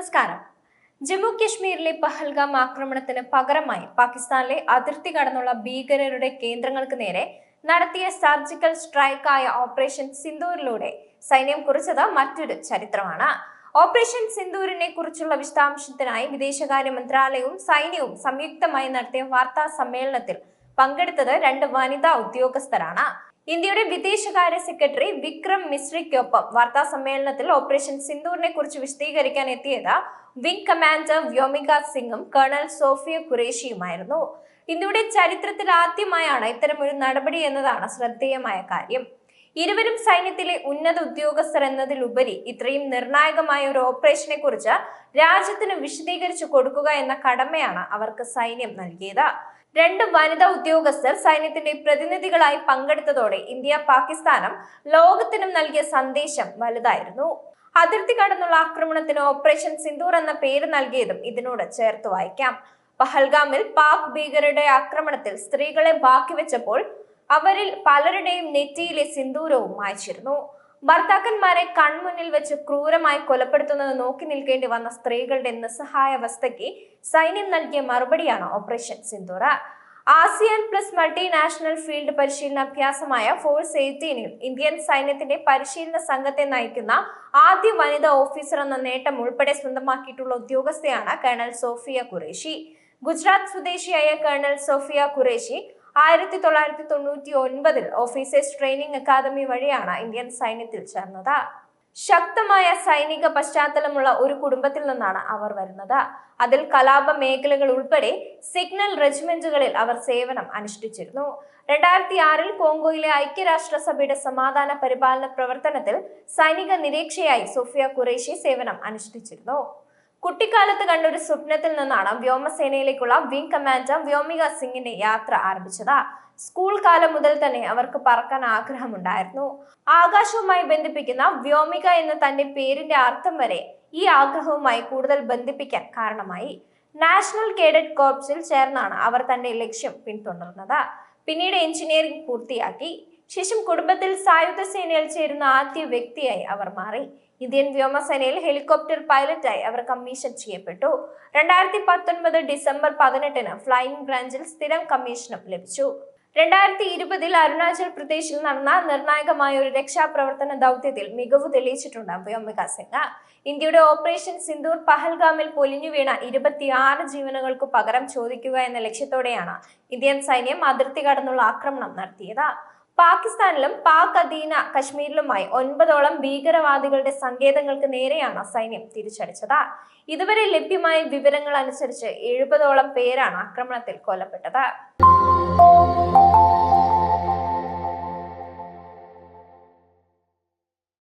നമസ്കാരം. ജമ്മു കശ്മീരിലെ പഹൽഗാം ആക്രമണത്തിന് പകരമായി പാകിസ്ഥാനിലെ അതിർത്തി കടന്നുള്ള ഭീകരരുടെ കേന്ദ്രങ്ങൾക്ക് നേരെ നടത്തിയ സർജിക്കൽ സ്ട്രൈക്കായ ഓപ്പറേഷൻ സിന്ദൂരിലൂടെ സൈന്യം കുറിച്ചത് മറ്റൊരു ചരിത്രമാണ്. ഓപ്പറേഷൻ സിന്ദൂരിനെ കുറിച്ചുള്ള വിശദാംശത്തിനായി വിദേശകാര്യ മന്ത്രാലയവും സൈന്യവും സംയുക്തമായി നടത്തിയ വാർത്താ സമ്മേളനത്തിൽ പങ്കെടുത്തത് രണ്ട് വനിതാ ഉദ്യോഗസ്ഥരാണ്. ഇന്ത്യയുടെ വിദേശകാര്യ സെക്രട്ടറി വിക്രം മിശ്രയ്ക്കൊപ്പം വാർത്താ സമ്മേളനത്തിൽ ഓപ്പറേഷൻ സിന്ദൂറിനെ കുറിച്ച് വിശദീകരിക്കാൻ എത്തിയത് വിംഗ് കമാൻഡർ വ്യോമിക സിംഗും കേണൽ സോഫിയ ഖുറേഷിയുമായിരുന്നു. ഇന്ത്യയുടെ ചരിത്രത്തിൽ ആദ്യമായാണ് ഇത്തരമൊരു നടപടി എന്നതാണ് ശ്രദ്ധേയമായ കാര്യം. ഇരുവരും സൈന്യത്തിലെ ഉന്നത ഉദ്യോഗസ്ഥർ എന്നതിലുപരി ഇത്രയും നിർണായകമായ ഒരു ഓപ്പറേഷനെ കുറിച്ച് രാജ്യത്തിന് വിശദീകരിച്ചു കൊടുക്കുക എന്ന കടമയാണ് അവർക്ക് സൈന്യം നൽകിയത്. രണ്ട് വനിതാ ഉദ്യോഗസ്ഥർ സൈന്യത്തിന്റെ പ്രതിനിധികളായി പങ്കെടുത്തതോടെ ഇന്ത്യ പാകിസ്ഥാനും ലോകത്തിനും നൽകിയ സന്ദേശം വലുതായിരുന്നു. അതിർത്തി കടന്നുള്ള ആക്രമണത്തിന് ഓപ്പറേഷൻ സിന്ദൂർ എന്ന പേര് നൽകിയതും ഇതിനോട് ചേർത്ത് വായിക്കാം. പഹൽഗാമിൽ പാക് ഭീകരരുടെ ആക്രമണത്തിൽ സ്ത്രീകളെ ബാക്കി വെച്ചപ്പോൾ അവരിൽ പലരുടെയും നെറ്റിയിലെ സിന്ദൂരവും മായ്ച്ചിരുന്നു. ഭർത്താക്കന്മാരെ കൺമുന്നിൽ വെച്ച് ക്രൂരമായി കൊലപ്പെടുത്തുന്നത് നോക്കി നിൽക്കേണ്ടി വന്ന സ്ത്രീകളുടെ നിസ്സഹായ അവസ്ഥയ്ക്ക് സൈന്യം നൽകിയ മറുപടിയാണ് operation Sindoor. ASEAN plus multinational field പരിശീലന അഭ്യാസമായ ഫോഴ്സ് എയ്റ്റീനിൽ ഇന്ത്യൻ സൈന്യത്തിന്റെ പരിശീലന സംഘത്തെ നയിക്കുന്ന ആദ്യ വനിതാ ഓഫീസർ എന്ന നേട്ടം ഉൾപ്പെടെ സ്വന്തമാക്കിയിട്ടുള്ള ഉദ്യോഗസ്ഥയാണ് കേണൽ സോഫിയ ഖുറേഷി. ഗുജറാത്ത് സ്വദേശിയായ കേണൽ സോഫിയ ഖുറേഷി ആയിരത്തി തൊള്ളായിരത്തി തൊണ്ണൂറ്റി ഒൻപതിൽ ഓഫീസേഴ്സ് ട്രെയിനിങ് അക്കാദമി വഴിയാണ് ഇന്ത്യൻ സൈന്യത്തിൽ ചേർന്നത്. ശക്തമായ സൈനിക പശ്ചാത്തലമുള്ള ഒരു കുടുംബത്തിൽ നിന്നാണ് അവർ വരുന്നത്. അതിൽ കലാപ മേഖലകൾ ഉൾപ്പെടെ സിഗ്നൽ റെജിമെന്റുകളിൽ അവർ സേവനം അനുഷ്ഠിച്ചിരുന്നു. രണ്ടായിരത്തി ആറിൽ കോങ്കോയിലെ ഐക്യരാഷ്ട്രസഭയുടെ സമാധാന പരിപാലന പ്രവർത്തനത്തിൽ സൈനിക നിരീക്ഷയായി സോഫിയ ഖുറേഷി സേവനം അനുഷ്ഠിച്ചിരുന്നു. കുട്ടിക്കാലത്ത് കണ്ട ഒരു സ്വപ്നത്തിൽ നിന്നാണ് വ്യോമസേനയിലേക്കുള്ള വിംഗ് കമാൻഡർ വ്യോമിക സിംഗിന്റെ യാത്ര ആരംഭിച്ചത്. സ്കൂൾ കാലം മുതൽ തന്നെ അവർക്ക് പറക്കാൻ ആഗ്രഹമുണ്ടായിരുന്നു. ആകാശവുമായി ബന്ധിപ്പിക്കുന്ന വ്യോമിക എന്ന തന്റെ പേരിന്റെ അർത്ഥം വരെ ഈ ആഗ്രഹവുമായി കൂടുതൽ ബന്ധിപ്പിക്കാൻ കാരണമായി. നാഷണൽ കേഡറ്റ് കോർപ്സിൽ ചേർന്നാണ് അവർ തന്റെ ലക്ഷ്യം പിന്തുടർന്നത്. പിന്നീട് എഞ്ചിനീയറിംഗ് പൂർത്തിയാക്കി. ശേഷം കുടുംബത്തിൽ സായുധ സേനയിൽ ചേരുന്ന ആദ്യ വ്യക്തിയായി അവർ മാറി. ഇന്ത്യൻ വ്യോമസേനയിൽ ഹെലികോപ്റ്റർ പൈലറ്റായി അവർ കമ്മീഷൻ ചെയ്യപ്പെട്ടു. രണ്ടായിരത്തി പത്തൊൻപത് ഡിസംബർ പതിനെട്ടിന് ഫ്ലൈയിങ് ബ്രാഞ്ചിൽ സ്ഥിരം കമ്മീഷനും ലഭിച്ചു. രണ്ടായിരത്തി ഇരുപതിൽ അരുണാചൽ പ്രദേശിൽ നടന്ന നിർണായകമായ ഒരു രക്ഷാപ്രവർത്തന ദൗത്യത്തിൽ മികവ് തെളിയിച്ചിട്ടുണ്ട് വ്യോമിക ഇന്ത്യയുടെ ഓപ്പറേഷൻ സിന്ദൂർ പഹൽഗാമിൽ പൊലിഞ്ഞു വീണ ഇരുപത്തിയാറ് ജീവനുകൾക്ക് പകരം ചോദിക്കുക എന്ന ലക്ഷ്യത്തോടെയാണ് ഇന്ത്യൻ സൈന്യം അതിർത്തി കടന്നുള്ള ആക്രമണം നടത്തിയത്. പാകിസ്ഥാനിലും പാക് അധീന കശ്മീരിലുമായി ഒൻപതോളം ഭീകരവാദികളുടെ സങ്കേതങ്ങൾക്ക് നേരെയാണ് സൈന്യം തിരിച്ചടിച്ചത്. ഇതുവരെ ലഭ്യമായ വിവരങ്ങൾ അനുസരിച്ച് എഴുപതോളം പേരാണ് ആക്രമണത്തിൽ കൊല്ലപ്പെട്ടത്.